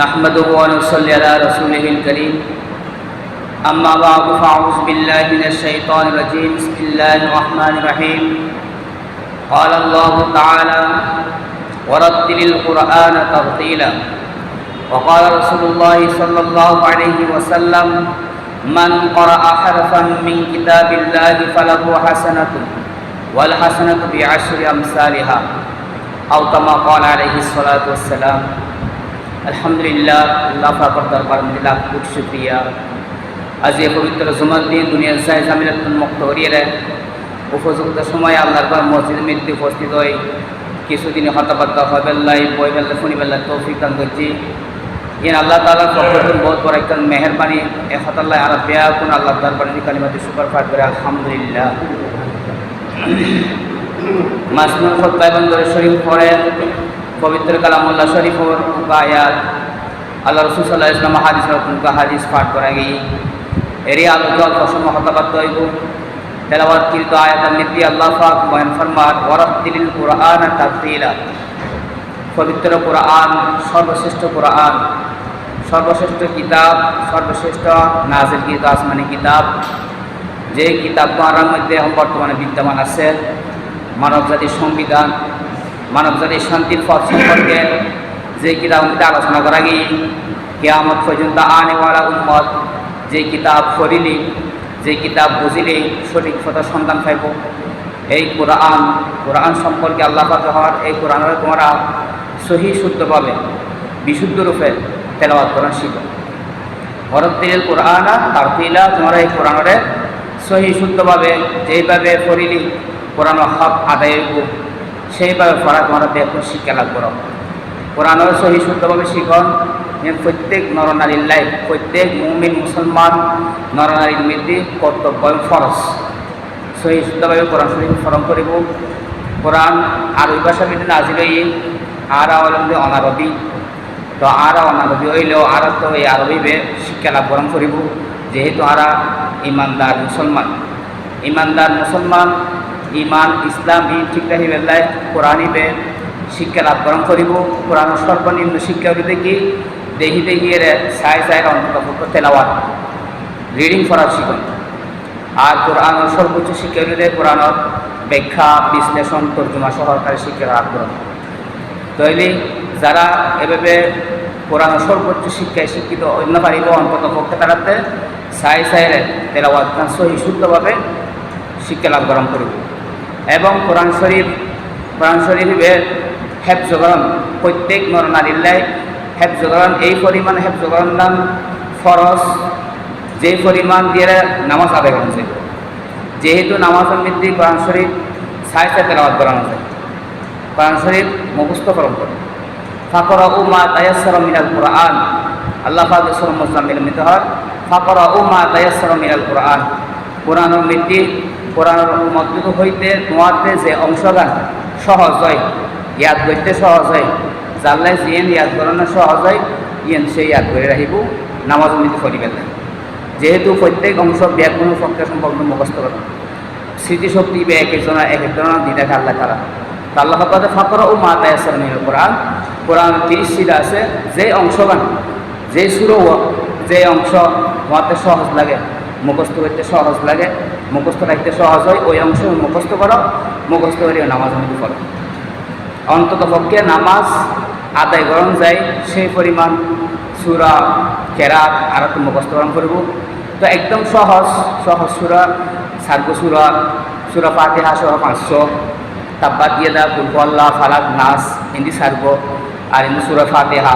نحمده ونصلي على رسوله الكريم. أما بعد فأعوذ بالله من الشيطان الرجيم. بسم الله الرحمن الرحيم. قال الله تعالى ورتل القرآن ترتيلا وقال رسول الله صلى الله عليه وسلم من قرأ حرفا من كتاب الله فله حسنة والحسنة بعشر أمثالها. أو كما قال عليه الصلاة والسلام আলহামদুলিল্লাহ, আল্লাহ ফাকর দরবার মধ্যে লাখ কোটি শুক্রিয়া। আজ এ পবিত্র জুমার দিন, দুনিয়ার সাহেব জামিলাতুল মুক্ত হরিয়ে উপযুক্ত সময় আল্লাহর ঘর মসজিদে মৃত্যু উপস্থিত হয়ে কিছুদিন হতাবার্তা হবেল্লাই বই বেল্লা শুনি বেল্লা তৌফিক দান করছি। ইন আল্লাহ তালার পক্ষে বহুত বড় একটা মেহরবানি। এ হতাল্লাহ আর বেয়া কোন আল্লাহ দরবারে কালিমাতে সুপার পাঠ করে, আলহামদুলিল্লাহ। মাসমুল খোদ্ায় বন্দর শরীফ পড়ে পবিত্র কালামুল্লাহ শরীফ আয়াত আল্লাহ রসুল সাল্লাহ ইসলাম হাদিস হাদিস পাঠ করা গিয়ে এরই আলোচনা অসম হতাবাদ হইব তেলাবাদ কৃত আয়াত নীতি আল্লাহ পাক মহান ফরমার ওয়ারাতিল কুরআন তাফসীলা পবিত্র কোরআন, সর্বশ্রেষ্ঠ কোরআন, সর্বশ্রেষ্ঠ কিতাব, সর্বশ্রেষ্ঠ নাজিল কৃত আসমানি কিতাব। যে কিতাব মধ্যে বর্তমানে বিদ্যমান আছে মানব জাতির সংবিধান মানব জাতির শান্তির পথ সম্পর্কে যে কিতাব মধ্যে আলোচনা করা গিয়ে কেয়ামত পর্যন্ত আনেওয়ালা উম্মত, যে কিতাব পড়িলি, যে কিতাব বুঝিলে সঠিক কথা সন্ধান পাইব। এই কোরআন কোরআন সম্পর্কে আল্লাহ হওয়ার এই কোরআনের তোমরা সহি শুদ্ধভাবে বিশুদ্ধ রূপে তেলাবাদ করার শিখো ভরতের কোরআন তার তিলা তোমরা এই কোরআনরে সহি শুদ্ধভাবে যেইভাবে পড়িলি, কোরআন হক আদায় সেইভাবে পড়া তোমরা দেখো শিক্ষা লাভ করো কোরআনের সহি শুদ্ধভাবে শিখন প্রত্যেক নরনারীর লাইফ প্রত্যেক মুমিন, মুসলমান নরনারীর মধ্যে কর্তব্য ফরজ। সহি শুদ্ধভাবে কোরআন শরীফ স্মরণ করিব। কোরআন আরবি ভাষার মধ্যে নাজিল হই আর আওয়ালন্দে অনারবি। তো আর অনারবি হইলেও আর তো এই আরবিবে শিক্ষা লাভ গ্রহণ করিব। যেহেতু আরা ইমানদার মুসলমান। ইমানদার মুসলমান ইমান, ইসলাম ই ঠিক রাখিবে লাই কোরআনিবে শিক্ষা লাভ গ্রহণ করিব, কোরআন সর্বনিম্ন শিক্ষা দেখি দেখি দেখি এর সাই সাইড অন্তত তেলাওয়াত। রিডিং করার শিখন। আর কোরআনের সর্বোচ্চ শিক্ষা হলে কোরআনের ব্যাখ্যা, বিশ্লেষণ, তর্জমা সহকারে শিক্ষা লাভ গ্রহণ তৈলি যারা এভাবে কোরআনের সর্বোচ্চ শিক্ষায় শিক্ষিত, অন্য পারিব অন্তত পক্ষে তারাতে সাই সাইরে তেলাওয়াত সহি শুদ্ধভাবে শিক্ষা লাভ গ্রহণ করিব। এবং কোরআন শরীফ, কোরআন শরীফের হেফজগরণ, প্রত্যেক নর নারীল্লাই হেফজগরণ, এই পরিমাণ হেফজগরণ নাম ফরজ, যে পরিমাণ দিয়ে নামাজ আদায় করা যায় যেহেতু নামাজ বৃদ্ধি কোরআন শরীফ সাই তেলাবাদ করানো যায় কোরআন শরীফ মুখস্থ করণ করে ফাকর ও মা তায়াসর মিনাল কোরআন। আল্লাহ ফাদুসর মুসলাম মিলমিত হয় ফাকর ও মা তায়াসর মিনাল কোরআন। কোরআনের মৃত্যু কোরআনের মধ্যে হইতে তোমাতে যে অংশগান সহজ হয়, ইয়াদ করতে সহজ হয় জানলাই যিয়েন ইয়াদ করানো সহজ হয় ইয়েন সে ইয়াদ করে রাখিব নামাজ নীতি করিবেন না। যেহেতু প্রত্যেক অংশ ব্যাকরণ পক্ষে সম্পর্ক মুখস্থ করা। স্মৃতিশক্তি বা এক একজনের এক একজনের দিতে আল্লাহ তারা আল্লাহ কথা ফাকর ও মা মিল কোরআন কোরআন তিরিশ সিরা আছে, যে অংশগান যে সুর যে অংশ তোমাতে সহজ লাগে, মুখস্থ করতে সহজ লাগে মুখস্থ রাখতে সহজ হয়, ওই অংশ মুখস্থ করো, মুখস্থ করে নামাজ মধ্যে করো। অন্তত পক্ষে নামাজ আদায় গ্রহণ যায়, সেই পরিমাণ সুরা, কেরাত আর একটু মুখস্থ গ্রহণ করব। তো একদম সহজ সহজ সুরা সার্গ সুরা সুরা ফাতেহা সহ পাঁচশো তাব্বাত দিয়ে দা ফুলকল্লা ফালাক নাস, হিন্দি সার্গ আর হিন্দি সুরা ফাতেহা।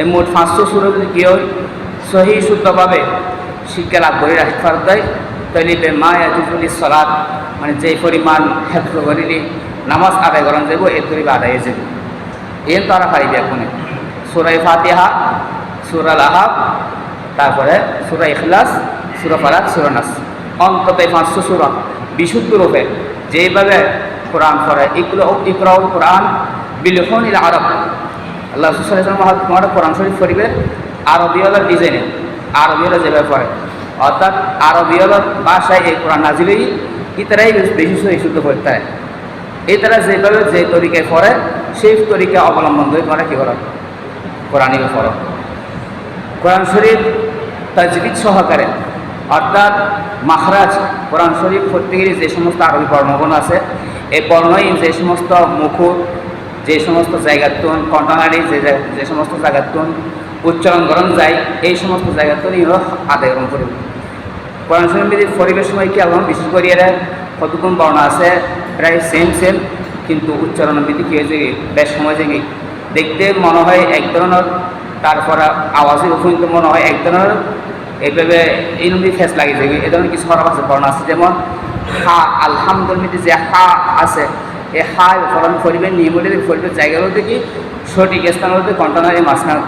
এই মোট পাঁচশো সুরা যদি কেউ সহি শুদ্ধভাবে শিক্ষা লাভ করে রাখতে দেয় তাইলে মা ইয়াজুজুলি সলাদ মানে যে পরিমাণ হেফ করিলি, নামাজ আদায় করান যাব এর করিবে আদায় যাব এর তারা পারিবে এখন সুরাই ফাতিহা সুরাল আহাব তারপরে সুরা ইখলাস, সুরা ফারাক, সুরা নাস। অন্তত এই পাঁচশো সুরা বিশুদ্ধ রূপে যেভাবে কোরআন পড়ে এগুলো ইকরাউল কোরআন বিলখন ইল আরব। আল্লাহ তোমার কোরআন শরীফ করিবে আরবীয়লার ডিজাইনে আরবীয়রা যেভাবে পড়ে। অর্থাৎ আরবীয় ভাষায় এই কোরআন নাজিলেই ইতারাই বেশি শুদ্ধ করতে হয় এই তারা যেভাবে যে তরিকায় পড়ে, সেই তরিকা অবলম্বন করে তোমরা কী করো কোরআনিকে পড়ো। কোরআন শরীফ তাজবিদ সহকারে, অর্থাৎ মাখরাজ কোরআন শরীফ প্রত্যেকেরই যে সমস্ত আরবি বর্ণগুণ আছে, এই বর্ণই যে সমস্ত মুখর, যে সমস্ত জায়গার তুন কণ্ঠনারী যে যে সমস্ত জায়গার তুন উচ্চারণ করণ যায়, এই সমস্ত জায়গার তুন ইহো আদায় গ্রহণ করবে কোরআন শরীফ বিধি পরিবেশ সময় কি এবং বিশেষ করে এরা কতক্ষণ বর্ণ আছে? প্রায় সেম সেম কিন্তু উচ্চারণ বিধি কী হয়েছে বেশ সময় থেকে দেখতে মনে হয় এক ধরনের, তারপর আওয়াজের উপনীত মনে হয় এক ধরনের, এইভাবে এই নদী ফেস লাগে যে এই ধরনের কিছু খরাব আছে বর্ণ আছে। যেমন, হা আলহামদুলিল্লাহ যে হা আছে এই হা ফলন পরিবেশ নিয়মিত পরিবেশ জায়গাগুলোতে কি? সঠিক স্থানগুলোতে কন্টনারি মাঝখানে।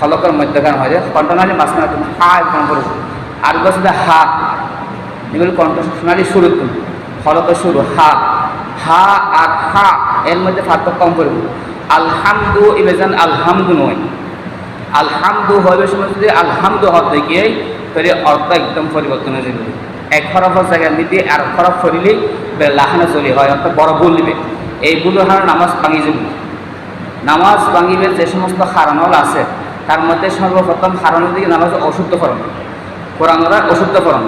ফলকের মধ্যখান যে কণ্ঠনালী মাঝখানে তুমি হা একদম করো আর বলছে হা। এগুলো কণ্ঠ সোনালি শুরু তুমি ফলকের শুরু, হা। হা আর হা, এর মধ্যে পার্থক্য কম করব আলহামদু ইবেজান আলহামদু নয়। আলহামদু হবে সময় যদি আলহামদু হতে গিয়ে, তাহলে অর্থ একদম পরিবর্তন হয়ে যাবে। এক খরফের জায়গায় নিতে আর খরফ করিলে লাহানো চলি হয়, অর্থাৎ বড় ভুল নিবে। এই ভুলের হার নামাজ ভাঙি যাবে। নামাজ ভাঙিবের যে সমস্ত হারানল আছে তার মধ্যে সর্বপ্রথম হারানোর দিকে নামাজ অশুদ্ধকরণ কোরআনরা অশুদ্ধকরণ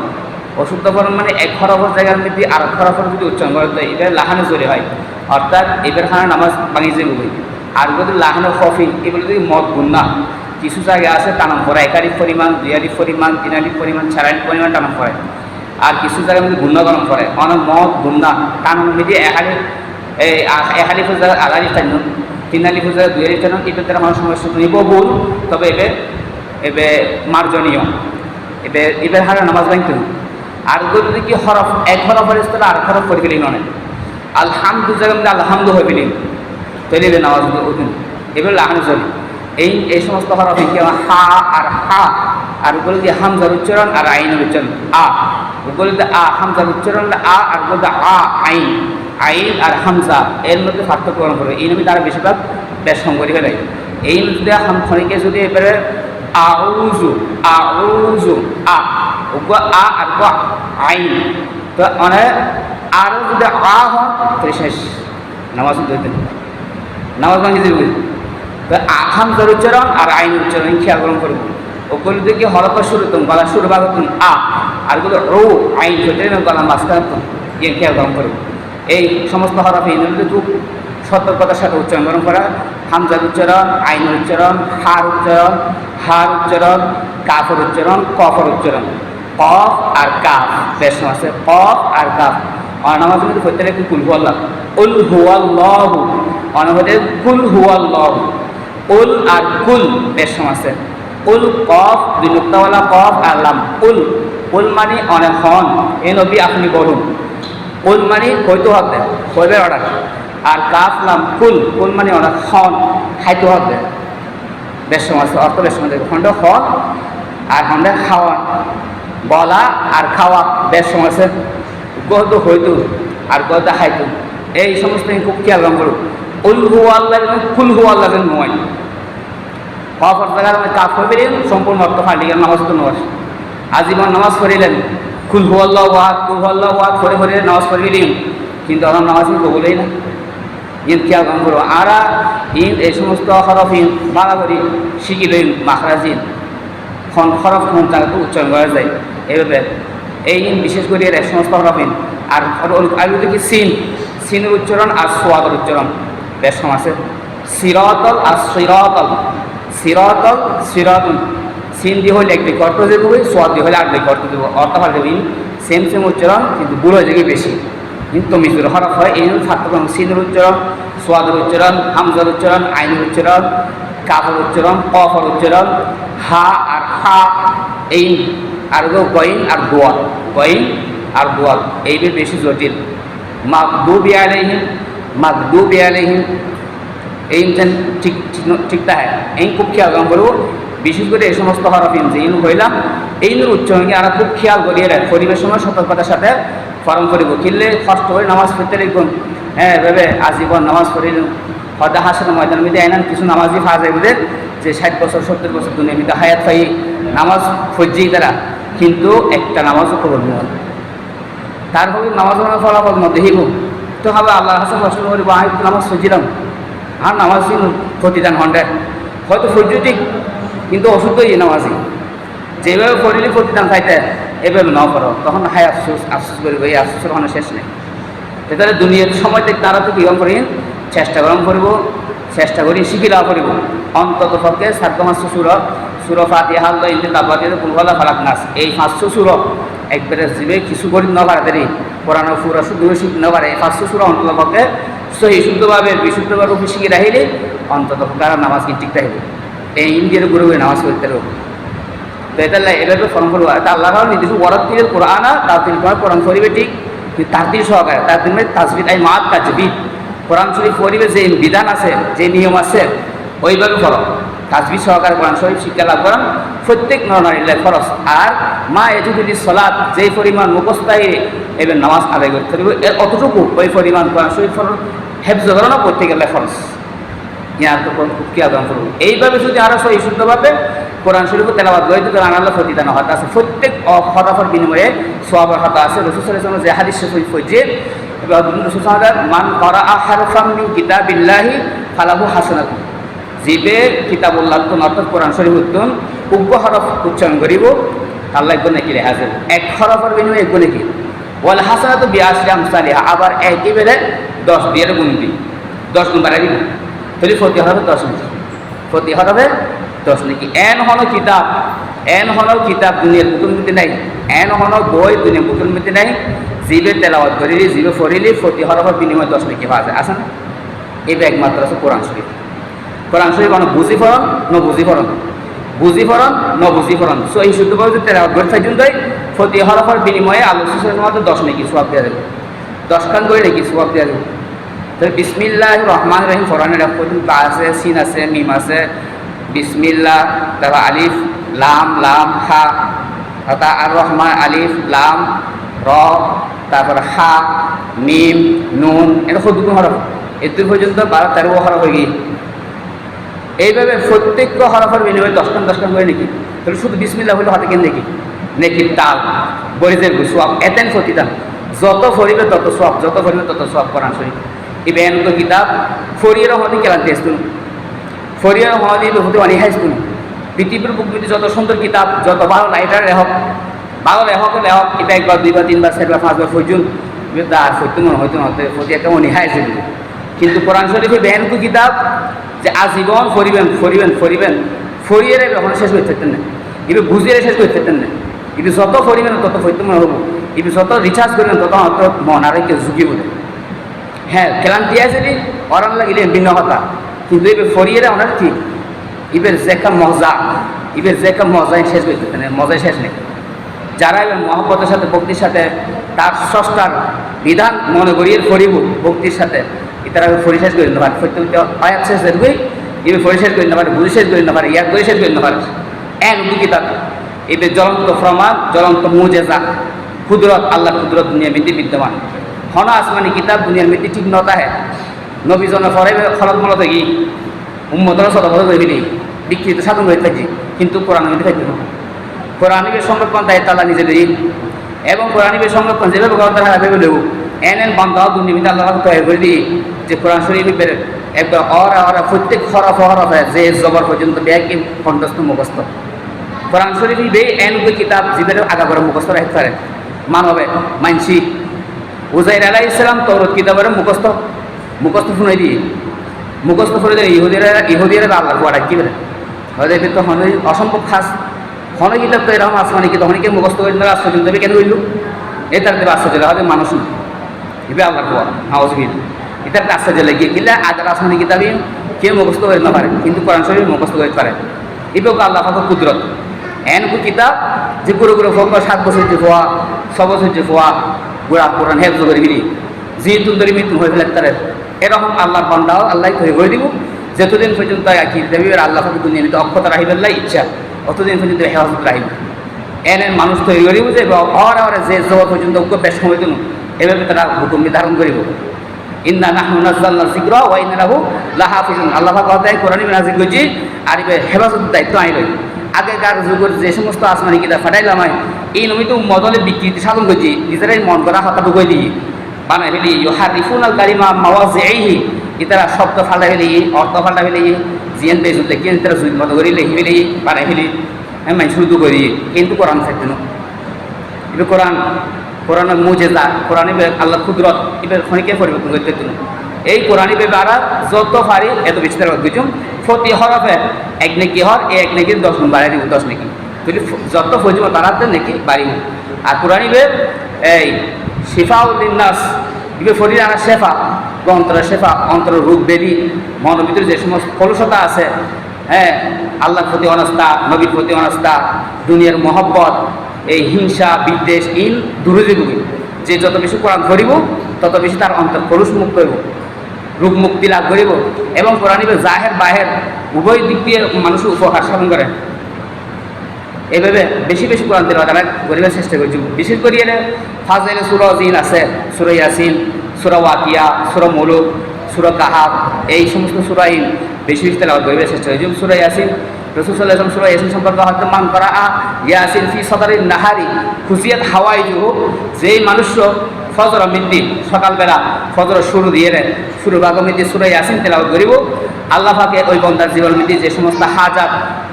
অশুদ্ধকরণ মানে এক খরফের জায়গার মধ্যে আর এক খরফের যদি উচ্চারণ করে তো এবার লাহানো চলে হয়। অর্থাৎ এবার হারা নামাজ ভাঙি যাবে আর যদি লাহানো কফি এগুলো যদি মদ গুন্না কিছু জায়গায় আছে টানাম পড়ে একাধিক পরিমাণ দুই আলিফ পরিমাণ তিন আলিফ পরিমাণ চার আলিফ পরিমাণ টানাম পড়ে আর কিছু জায়গায় মধ্যে গুন্না গরম পড়ে অনেক মদ গুন্না টানাম মিলিয়ে একাধিক এই একাধিক জায়গায় আগালি টাইন তিন আলিফ জায়গায় দুই আলিফ টাইন এটা দ্বারা মানুষ সমস্যা নিব ভুল তবে এবে এবে মার্জনীয়। এবে, এবার হারে নামাজ ভাঙতে আর যদি কি হরফ, এক হরফের স্থলে আর হরফ করে ফেলি নয়। আলহামদু মধ্যে আলহামদু হয়ে ফেলি। তাহলে এবার নামাজ উঠুন এবার লাহানো চলি এই এই সমস্ত হরফ কি হা আর হা। আর ওগুলো দিয়ে হামজার উচ্চারণ আর আইনের উচ্চারণ। আ। দিয়ে আ, হামজার উচ্চারণ আ আর ওগুলো আ, আইন। আইন আর হামজা, এর মধ্যে পার্থক্য গ্রহণ করবে এই নামে তারা বেশিরভাগ বেশ সংগঠি ফেলে এই হাম খনিকে যদি এবারে আউজু আউজু আ ওগো আ আর গো আইন, তো অনেক আরও যদি আ হয়, তাহলে শেষ। নামাজ নামাজ ভাঙি দিবে তো আখাম তোর উচ্চারণ আর আইন উচ্চারণ খেয়াল গ্রহণ করব ওগুলো দিকে হরফা শুরু তুমি গলা শুরু ভাগ আ, আরগুলো রো, আইন খেতে গলা মাঝখানে তুমি ইয়ে খেয়াল গ্রহণ করব এই সমস্ত হরফ নিয়মিত খুব সতর্কতার সাথে উচ্চারণ গ্রহণ করা, হামজার উচ্চারণ, আইনের উচ্চারণ, হার উচ্চারণ হার উচ্চারণ, কাফের উচ্চারণ, কফর উচ্চারণ। কফ আর কাফ, বেশ আছে, কফ আর কাফ। অনামাজের মধ্যে হইতে রেখে কুল হুয়াল্লাহ। উল হুয়াল্লাহু অনামাজে কুল হুয়াল্লাহু। উল আর কুল, বেশ আছে। উল কফ দুই নুক্তাওয়ালা কফ আর লাম। উল উল মানে অনেক হন। এ নবী আপনি বলুন। উল মানে হইতে হবে হইবে অর্ডার আর কাফ নাম কুল কুল মানে অনেক হন খাইতে হবে বেশ আছে অর্থ বেশ সমাজ খণ্ড হন আর খণ্ডে খাওয়া বলা আর খাওয়া বেশ আছে গহত হইতো আর গহত খাইতো। এই সমস্ত খুব খেয়াল রাম করুক উল হু আল্লাহ কুল হু আল্লাহ নয় জায়গার আমি কাজ করবেন সম্পূর্ণ অর্থ ফাটি গেল নামাজ তো নয় আজীবন নামাজ পড়িলেন কুল হু আল্লাহ ওয়াদ কুল হু আল্লাহ ওয়াদ করে করে নামাজ পড়িলেন কিন্তু আমার নামাজ কবলেই না। ইন খেয়াল কাম করব আরা ইন এই সমস্ত হরফ ইন বালা করি শিখিলেন মাখরাজিন খন হরফ কোন জায়গাতে উচ্চারণ করা যায়? এইভাবে এই ইন বিশেষ করে এর সমস্ত হরফ ইন আর আলু দেখি সিন। সিনের উচ্চারণ আর সোয়াদের উচ্চারণ। বেশ সম আছে। সিরতল আর সিরতল। সিরতল সিরতল সিন দিয়ে হলে একটি অর্থ দেবো সোয়াদ দিয়ে হলে আর দিকে অর্থ দেবো। অর্থ ভালো দেবো সেম সেম উচ্চারণ, কিন্তু বুড়ো যাবে বেশি? কিন্তু মিজুর হরফ হয় এই জন্য ছাত্র সিনের উচ্চারণ, সোয়াদের উচ্চারণ, হামজার উচ্চারণ, আইনের উচ্চারণ, কাফের উচ্চারণ, কফর উচ্চারণ, হা আর হা এই আর গইন আর দোয়াল গইন আর দোয়াল এইবার বেশি জটিল। মাকদুবি আলাইহিম মাকদুবি আলাইহিম এই যেন ঠিক ঠিক তাহে এই খুব খেয়াল করব বিশেষ করে এই সমস্ত হরফিন যে ইন হইলাম এই নুর উচ্চারণকে আমরা খুব খেয়াল করিয়ে রাখ। পরিবেশ সময় সতর্কতার সাথে ফরম করিব। কিনলে কষ্ট করে নামাজ পড়তে লিখুন। হ্যাঁ ভেবে আজীবন নামাজ পড়িল। হদা হাসের ময়দান মিদে আইনান কিছু নামাজি ফা যায় বুঝে যে ষাট বছর, সত্তর বছর দুনিয়া মিদে হায়াত পাই। নামাজ ফজ্জি তারা কিন্তু একটা নামাজও কবল নয় তার হবে নামাজ ফলাফল মধ্যে হিব তো হবে আল্লাহ হাসান প্রশ্ন করিব, আমি নামাজ ফজিলাম আর নামাজ প্রতিদান হন্ড্রেড। হয়তো ঠিক কিন্তু তো ইয়ে নামাজি যেভাবে করিলে প্রতিদান খাইতে এভাবে না করো তখন হায় আফসোস আফসোস করিব এই আফসোসের কোনো শেষ নেই। তাহলে দুনিয়ার সময় থেকে তারা তো কিরম করি চেষ্টা গরম করব চেষ্টা করি শিখিলা করিব অন্তত পক্ষে সাদ্দমাস সুর সুর ফাতি হাল ইন্দি তাবাদি কুলফলা ফালাক নাস এই পাঁচশো সুর একবারে জীবে কিছু করি ন পারে কোরআন ফুরা শুদ্ধ শিখ ন পারে এই পাঁচশো সুর অন্তত পক্ষে সহি শুদ্ধভাবে বিশুদ্ধভাবে শিখে রাখিলে অন্তত তারা নামাজ কি ঠিক রাখবে করতে হবে তো এটা এভাবে ফর্ম করব এটা আল্লাহ নির্দিষ্ট ওয়ারাত তিলের কোরআন তার তিল তোমার কোরআন করিবে ঠিক, কিন্তু তার দিন সহকারে তার দিন তাজবিদ আই মাত তাজবিদ কোরআন শরীফ যে বিধান আছে, যে নিয়ম আছে, ওইভাবে ফলো তাজবিদ সহকারে কোরআন শরীফ শিক্ষা লাভ করেন প্রত্যেক নরনারীর খরচ আর মা এজুদি সলাদ যেই পরিমাণ মুখস্থায়ী এবার নামাজ আদায় করতে হবে এর অতটুকু ওই পরিমাণ কোরআন শরীফ হেফজ করানো প্রত্যেকের খরচ এইভাবে যদি আরও শুদ্ধভাবে কোরআন শরীফ তেলাবাদ আছে প্রত্যেক বিনিময়ে সোয়াবের হতা আছে। রসুল যে হাদিস অর্থাৎ কোরআন শরীফ উত্তম, উগ্র হরফ উচ্চারণ করিব আল্লাহ একজন নাকি রেহাজের এক হরফের বিনিময়ে এক নাকি ওয়াল হাসানাতু বিআশরি আমসালিহা, আবার একই বেলে দশ দিয়ে গুণ দিই। দশ গুণ বাড়াই তাহলে ফতি হরফে দশ নাকি ফতি হরফে দশ নাকি এন হন কিতাব। এন হন কিতাব দুনিয়ার বুকুল মিতি নাই। এন হন বই দুনিয়ার বুকুল মিতি নাই। জিবে তেলাওয়াত করিলি, জিবে ফরিলি ফতি হরফের বিনিময়ে দশ নাকি পাওয়া আছে। না? এটা একমাত্র আছে কোরআন শরীফ। কোরআন শরীফ মানে বুঝি ফরন ন বুঝি ফরন বুঝি ফরন ন বুঝি ফরন সো এই শুদ্ধভাবে যদি তেলাওয়াত করে থাকি তাই ফতি হরফের বিনিময়ে আলোচনার মধ্যে দশ নাকি সোয়াব দেওয়া যাবে? দশ খান করে নাকি সোয়াব দেওয়া যাবে? তো বিসমিল্লাহ রহমান রহিম, কোরআনের পর্যন্ত আছে, সিন আছে, মিম আছে। বিসমিল্লাহ, তারপর আলিফ, লাম লাম, হা। অর্থাৎ আর রহমান আলিফ, লাম, র, তারপর হা, মিম, নুন এটা সদ্দুটো হরফ। এদূর পর্যন্ত বারো তেরো হরফ হয়ে গিয়ে। এইভাবে প্রত্যেক হরফের বিনিময়ে দশখান দশখান করে নাকি। তাহলে শুধু বিসমিল্লা হলে হাতে কেন দেখি নেকি তাল, বরিজের সোয়াব, এতেন প্রতিদান যত ফরিবে তত সোয়াব, যত ফরিবে তত সোয়াব করান শরীফ। ইবেন তো কিতাব ফরিয়ের হদি কেলান তেস্তুন ফরিয়ের হদি হতে অনেক হাইস্তুন পৃথিবীর বুকবিতে যত সুন্দর কিতাব, যত ভালো লাইটার লেখক, ভালো লেখক লেখক এটা একবার, দুইবার, তিনবার, চারবার, পাঁচবার ফজুন আর সত্য মনে হইতো হতে ফতি একটা হাইছে কিন্তু কোরআন শরীফে বেহেনকু কিতাব, যে আজীবন ফরিবেন ফরিবেন ফরিবেন, ফরিয়ে এখন শেষ হয়ে থাকতেন না। এবার বুঝিয়ে শেষ করে থাকতেন না। কিন্তু যত ফরিবেন, তত ফরিতে মনে হব কিন্তু যত রিচার্জ করবেন, তত অত মন আর ঝুঁকি বোধ হ্যাঁ ক্লান্তি আছে নি অরান লাগিলে ভিন্ন কথা কিন্তু এবার ফরিয়ে ওনার কি? এবার একটা মজা, এবার একটা মজাই শেষ করতে পারে মজাই শেষ নেই। যারা এবার মহব্বতের সাথে, ভক্তির সাথে, তার স্রষ্টার বিধান মনে করিয়ে ফরিব ভক্তির সাথে তারা ফরি শেষ করে নিতে পারে ফরিতে আয়াত শেষ দেখবে এবার ফরি শেষ করে নিতে পারে বুঝি শেষ করে নিতে পারে ইয়াদ করে শেষ করে নিতে পারে এক দুই কিতাব এবার জ্বলন্ত প্রমাণ, জ্বলন্ত মুজেজা। কুদরত আল্লাহ কুদরত দুনিয়া মৃত্যু বিদ্যমান হন আসমানি কিতাব দুনিয়ার মৃত্যু ঠিক নতা হ্যাঁ নবীজন ফরে ফলত মলত থাকি উম্মতর করে ফেলি বিকৃত সাধন হয়ে থাকি, কিন্তু কোরআন মধ্যে থাকি কোরআনিবের সংরক্ষণ দায়িত্ব আল্লাহ নিজেদেরই এবং কোরআনিবের সংরক্ষণ যেভাবে করা তারা ভেবে দেবো এন এন বান্ধব দুর্নীতি আল্লাহ তৈরি করে দিই যে কোরআন শরীফের একবার অর অর প্রত্যেক হরফ হরফ যে জবর পর্যন্ত ব্যাগ কণ্ঠস্থ মুখস্থ। কোরআন শরীফ বে এন কিতাব জীবের আগা করে মুখস্থ রাখতে পারে মানবে মানসি উজাইর আলাহ ইসলাম তৌরত কিতাবের মুখস্থ মুখস্থ শুনে দিয়ে, মুখস্থ করে দেয় ইহুদিরা ইহুদিরা আল্লাহ গোয়া কি বেড়ে হয়তো তো হনে অসম্ভব খাস। হনে কিতাব তো এরকম আসমানি কিতাব অনেকে মুখস্থ করে দিলে, আশ্চর্য। দেবে কেন হইল এ তার দেবে আশ্চর্য হবে মানুষ এবার আল্লাহ গোয়া হাউস গিয়ে এটার আশ্চর্য লেগে। কিলা আগের আসমানি কিতাবই কেউ মুখস্থ করে না পারে? কিন্তু কোরআন শরীফ মুখস্থ করে পারে। এবার আল্লাহ পাক কুদরত। এনকু কিতাব যে গুরু গুরু ফোক সাত বছর যে ফোয়া, ছ বছর যে ফোয়া গুড়া কোরআন হেফজ করে দিবি যেহেতু ধরে মৃত্যু হয়ে ফেলে তার। এরকম আল্লাহর বান্দাও আল্লাহ তৈরি করে দিব। যতদিন পর্যন্ত আঁকি দেবী আল্লাহ পাকে দুনিয়াতে অক্ষতা রাহিবেল্লাই ইচ্ছা অতদিন পর্যন্ত হেফাজত রাহিব। এন এন মানুষ তৈরি করিব যে অর অর যে জবা পর্যন্ত বেশ সময় দিন এভাবে তারা হুকুম নির্ধারণ করিব। ইন্না নাহনু নাজ্জালনা যিকরা ওয়া ইন্না লাহু লাহাফিজুন। আল্লাহ পাক কথা কোরআনে নাযিল করেছি, আর এবার হেফাজতের দায়িত্ব আইল আগেকার যুগের যে সমস্ত আসমানি কিতাব ফাটাইলাম এই নমিত মদলে বিকৃতি সাধন করছি নিজেরাই মন করা হতা ঢুকাই দিই। বানাই ফেলি ইহারিফুন আল কারিমা মাওয়াজ এইহি ইতারা শব্দ ফাল্টা ফেলি, অর্থ ফাল্টা ফেলি জিয়ান বেসুন লেখি তারা সুইদ মতো করি লেখি ফেলি, বানাই ফেলি হ্যাঁ মানে শুধু করি, কিন্তু কোরআন থাকতো না। এবার কোরআন, কোরআনের মুজেজা, কোরআনে আল্লাহ কুদরত, এবার খনিকে পরিবর্তন করতে দিন এই কোরআনি বেবে আর যত পারি, এত বেশি তারা বুঝুম প্রতি হরফে এক নেকি হর, এই এক নেকি দশ বাড়াই দিব, দশ নেকি। যত ফজিম তারাতে নেকি বাড়িব আর কোরআনি এই শিফা উদ্দিন নাস, ইবে ফরির আনা শেফা বা অন্তরের শেফা, অন্তরের রূপ বেদি, মনের ভিতরে যে সমস্ত কলুষতা আছে হ্যাঁ আল্লাহর প্রতি অনাস্থা, নবীর প্রতি অনাস্থা, দুনিয়ার মহব্বত, এই হিংসা, বিদ্বেষ ইন দূরে যাবি যে যত বেশি কোরআন ধরিব, তত বেশি তার অন্তর কলুষ মুক্ত হইব রূপ মুক্তি লাভ করিব এবং কোরআনিবে জাহের, বাহের, উভয় দিক দিয়ে মানুষ উপহার সাধন করে এইভাবে বেশি বেশি কোরআন তেল তারা করিবার চেষ্টা করছি। বিশেষ করে এলে ফাজেলে সুর জিন আছে, সুর ইয়াসিন, সুর ওয়াকিয়া, সুর মুলুক সুর কাহাব এই সমস্ত সুরাইন বেশি বেশি তেলাওয়াত করিবার চেষ্টা করছি। সুর ইয়াসিন, রসুল সাল্লাহ সুর ইয়াসিন সম্পর্কে হয়তো মান করা, আ, ইয়াসিন ফি সদারিন নাহারি খুশিয়াত হাওয়াই জু যেই মানুষ ফজর মিদ্দি সকালবেলা ফজর শুরু দিয়ে দেয় শুরু ভাগ মিদ্দি সুর ইয়াসিন তেলাওয়াত করিব। আল্লাহ পাকে ওই বন্দার জীবন মিদ্দি যে সমস্ত হাজার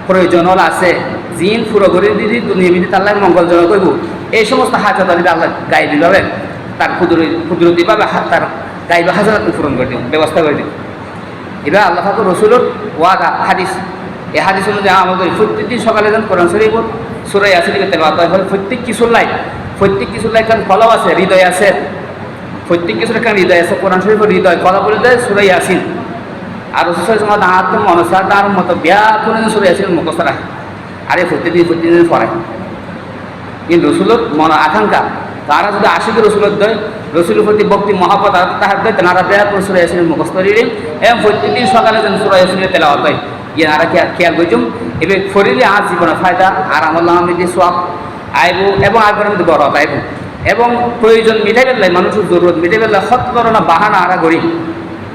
প্রয়োজন আছে জিন, ফুরো করে দিদি দুনিয়া মিদি তাল্লাহ মঙ্গলজনক করব এই সমস্ত হাজার যদি আল্লাহ দিবে তার ক্ষুদ্র ক্ষুদ্রতি পাবে তার গাইবে হাজার পূরণ করে দিন ব্যবস্থা করে দিন এবার আল্লাহ ফাকুর রসুলের ওয়াদা, হাদিস। এই হাদিস অনুযায়ী আমাদের প্রত্যেকদিন সকালে যেন কোরআন শরীফ সুরাই আছে প্রত্যেক কিছুর লাই প্রত্যেক কিছুর লাই কারণ কলাও আছে, হৃদয় আছে। প্রত্যেক কিছুর একটা হৃদয় আছে, কোরআন শরীফের হৃদয় কলা বলে দেয় সুরাই আসিন আর রসুল সময় দাঁত মনসা তার মতো ব্যাহ করে সুরাই আসিন মুখস্থ রাখে আরে প্রতিদিন প্রতিদিন পড়ায় কিন্তু রসুলত মন আকাঙ্ক্ষা। তারা যদি আশিকে রসুলত দেয়, রসুলের প্রতি ভক্তি মহাপদ, তাহার দেয়, তারা দেয়া করে সুরাই আসিন মুখস্থ করিলে এবং প্রত্যেকদিন সকালে যেন সুরাই আসিনে তেলাওয়াত হয়। ইয়ে আরা খেয়াল করছুম এবার ফরিলে আর জীবনের ফায়দা, আর আমার আহমেদি সোয়াব আইব এবং আগের মধ্যে বড় আইব এবং প্রয়োজন মিটাই পেলে মানুষের জরুরত মিটাই পেলে সৎ করোনা বাহানা আরা করি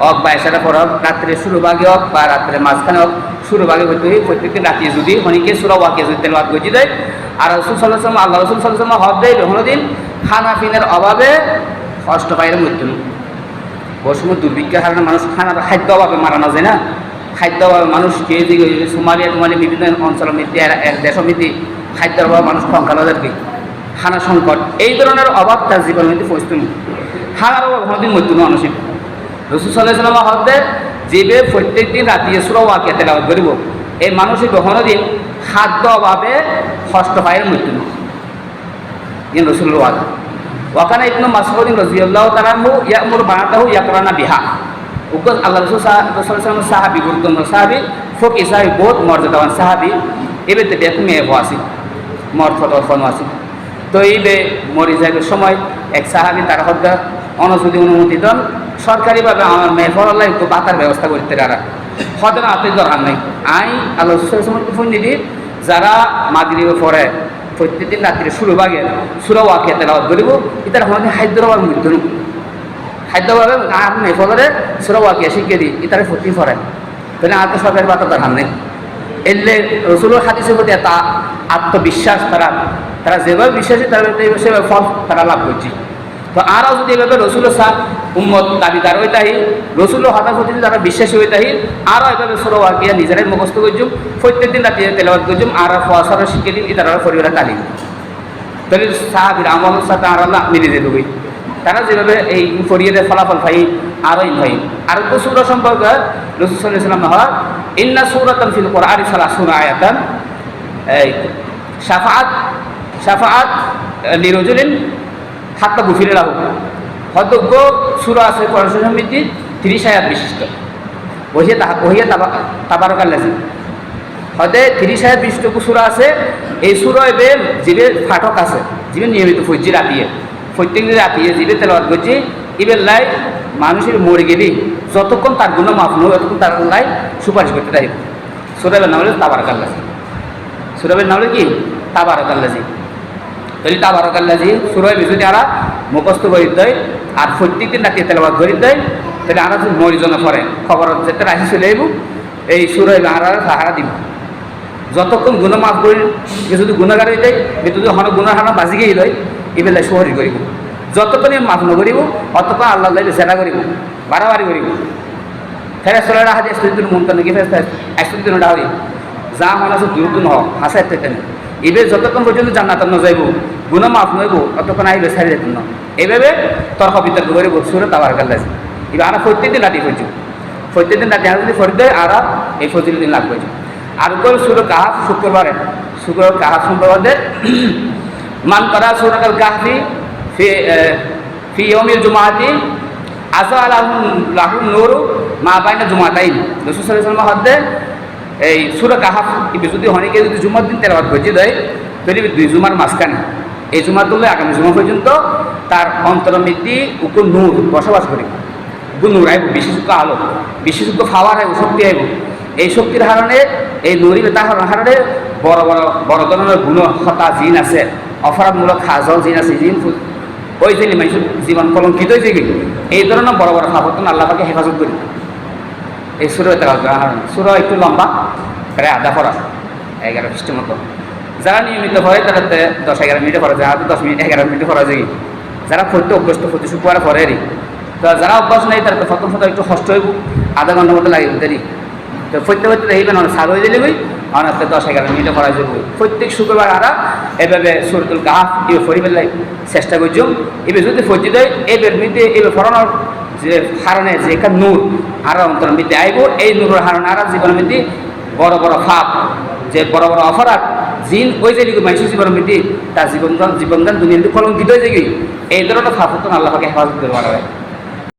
হোক বা এসারে পরে হোক রাত্রে শুরু ভাগে হোক বা রাত্রে মাঝখানে হোক শুরু ভাগে হইতে হই প্রত্যেকদিন রাত্রি যদি, হনিকে সুরা ওয়াকে যদি তেলবাদ গজি দেয়। আর রসুল সাল্লাহ আল্লাহ রসুল সাল্লাহ হদ দেয় দিন খানা পিনের অভাবে কষ্ট পাইলে মৃত্যু। ওই সময় দুর্ভিক্ষের কারণে মানুষ খানার খাদ্য অভাবে মারা না যায় না। খাদ্য অভাবে মানুষ কে দিকে সোমালিয়া টুমালিয়া বিভিন্ন অঞ্চল মিতি দেশ মিতি খাদ্যের অভাব মানুষ সংখ্যালদেরকে খানা সংকট। এই ধরনের অভাব তার জীবনের মধ্যে পরিস্থিতি খানার অভাব কোনোদিন মৃত্যু মানুষের। রসুল সাল্লাহ সাল্লাম হদ্দে যেবে প্রত্যেক দিন রাতি সুরা তেলাওয়াত করিব। এই মানুষের কখনো দিন খাদ্য অভাবে কষ্ট পায় মৃত্যু ইন রসুল ওয়াক ওয়াকানা ইবনু মাসউদিন রাদিয়াল্লাহু তাআলা ইয়ামুর বানাতাহু ইয়াকরানা বিহা। উকস আল্লাহ রসুল সাল্লাল্লাহু সাহাবী গুরুত্বপূর্ণ সাহাবী ফকি সাহাবী, বহুত মর্যাদাবান সাহাবী। এবেতে দেখ মেয়ে আসি মর্ফত ফন আসি তো এইবে মরি যাবে সময় এক সাহাবি তার হদ্দা অনসুদি অনুমতি দেন। সরকারিভাবে আমার মেয়ে ফরাল্লাই একটু বাতার ব্যবস্থা করতে তারা হতেন আপনি দরকার নাই। আই আল্লাহ ফোন দিদি যারা মাগরিবে পড়ে, প্রত্যেকদিন রাত্রে শুরু ভাগে সুরা ওয়াকে তেলাওয়াত করিব, ইতার হতে হায়দ্রাবাদ মৃত্যু হায়দ্রাবাদে মেয়ে ফলরে সুরা ওয়াকে শিখিয়ে দিই, ইতারে ফুটি পড়ে। তাহলে আর তো সরকারি বাতার দরকার নেই। এলে রসুলের হাদিসের প্রতি একটা আত্মবিশ্বাস তারা তারা যেভাবে বিশ্বাসী তারা সেভাবে ফল তারা লাভ করছে। তো আরও যদি এভাবে রসুল সাহ, উম্মত দাবিদার হয়ে তাহি রসুল হঠাৎ প্রতি যারা বিশ্বাসী হয়ে তাহি আরও এভাবে সরো আঁকিয়া নিজেরাই মুখস্থ করছুম প্রত্যেক দিন রাতে তেলাবাদ করছুম, আর ফসারও শিখে দিন তারা পরিবারের তালিম। তাহলে সাহাবির আমল সাথে আর আল্লাহ মিলে যেতে হবে তারা যেভাবে এই ফরিয়াদের ফলাফল পাই আরও ভাই আর তো সুর সম্পর্কে রসুল সাল্লাম হয় ইন্না সুরাতান ফিল কোরআন সালা সুরা আয়াতান। এই সাফাত সাফাত নিরজুলিন হাত্তা গুফিরে রাহু হতজ্ঞ সুর আছে পড়াশোনা সমিতি তিরিশ হাজার বিশিষ্ট। বহিয়ে তাহা বহিয়ে তাবারকার লেছে হয়তো তিরিশ হাজার বিশিষ্ট সুরা আছে। এই সুরা এবে জীবের ফাটক আছে। জীবের নিয়মিত ফজ্জি রাতিয়ে। দিন রাতিয়ে জীবে তেলবাদ করছি। এবার লাই মানুষের মরে গেলি যতক্ষণ তার গুণ মাফ নয় ততক্ষণ তার লাই সুপারিশ করতে থাকবে সুরাবের নাম হলো তাবারকার লেছে সুরাবের নাম হলো কি? তাবার তাবারকাল্লাজি তাহলে তাবারকাল্লাজি সুরয় যদি আরা মুখস্থ করি দেয়, আর প্রত্যেক দিন রাতে তেলাবাদ করি দেয়। তাহলে আরা যদি মরিজনে খবর যেতে রাশি চলে এই সুরয় আরা সাহারা দিব। যতক্ষণ গুণ মাফ করি যদি গুণাগার হয়ে যায় যদি হন গুণার হানা বাজি গিয়ে দেয় এবেলা সোহরি করিব। যতক্ষণ মাফ নকরিব, অতক্ষণ আল্লাহ জেরা করিব, বাড়াবাড়ি করিব। ফেরেস চলে রাখা যায় স্ত্রীর মন একশো দিন ডাহরি। যা মনে আছে দূর দূর হোক থেকে এবে যতক্ষণ পর্যন্ত জান্নাত যাইব গুণ মাফ নইব, ততক্ষণ আইবে সারি যেত না। এইভাবে তর্ক বিতর্ক করিব সুরে তাবার কাল্লা এবার আর প্রত্যেক দিন রাতি করছি প্রত্যেক দিন রাতি যদি ফরি দেয়, আর এই ফজিল দিন লাভ করছি আর কল সুর কাহাফ শুক্রবারে। শুক্র কাহাফ সম্পর্কে মান করা সুরকাল কাহফি ফি ফি ইয়মিল জুমাতি আসা আলাহু লাহু নূরু মা বাইনা জুমাতাইন। রসুল সাল্লাল্লাহু হদ্দে এই সুরা কাহাফ যদি হনিকে যদি জুমার দিন তেলাওয়াত করছে দেয় তাহলে দুই জুমার মাঝখানে। এই জুমা তুললে আগামী জুমা পর্যন্ত তার অন্তর্মৃদ্ধি উপ নূর, বসবাস করিব। নূর, আইব, বিশেষজ্ঞ আলো বিশেষজ্ঞ ফাওয়ার, আইব, শক্তি, আইব। এই শক্তির হারণে, এই নূরি তাহার হারণে বড় বড় বড় ধরনের গুণ, হতা, জিন আছে। অপরাধমূলক খাজল জিন আছে, জিন ওই যে মানুষ জীবন কলঙ্কিত হয়েছে কি? এই ধরনের বড় বড় ফাপতন আল্লাহকে হেফাজত করি এই সুর সুর একটু লম্বা, প্রায় আধা পড়া, এগারো খ্রিস্টের মতো। যারা নিয়মিত হয় তারা দশ এগারো মিনিটে পড়া যায় হাতে দশ মিনিট, এগারো মিনিটে পড়া যায় যারা পড়তে অভ্যস্ত প্রতি শুক্রবার রে। তো যারা অভ্যাস নেই, তারা তো প্রথম প্রথম একটু কষ্ট হইব। আধা ঘণ্টার মতো লাগে দেরি তো পড়তে পড়তে দেখবেন অনেক সার হয়ে দিলে বই অনেক দশ এগারো মিনিটে পড়া যাবে প্রত্যেক শুক্রবার আরা, এভাবে সুরতুল গাছ এবার ফরি পেলাই চেষ্টা করছুম এবার যদি ফজি দেয় এবার মিতে এবার ফরানোর যে হারণে যে একটা নূর, আর অন্তর মিতে আইব। এই নূরের হারণে আর জীবনের মধ্যে বড় বড় ফাপ যে বড় বড় অপরাধ জিন ওই যে মানুষের জীবন মিটি তার জীবনদান জীবনদান দুনিয়া কলঙ্কিত হয়ে যায় এই ধরনের ফাফত আল্লাহকে হেফাজত করে বাড়াবে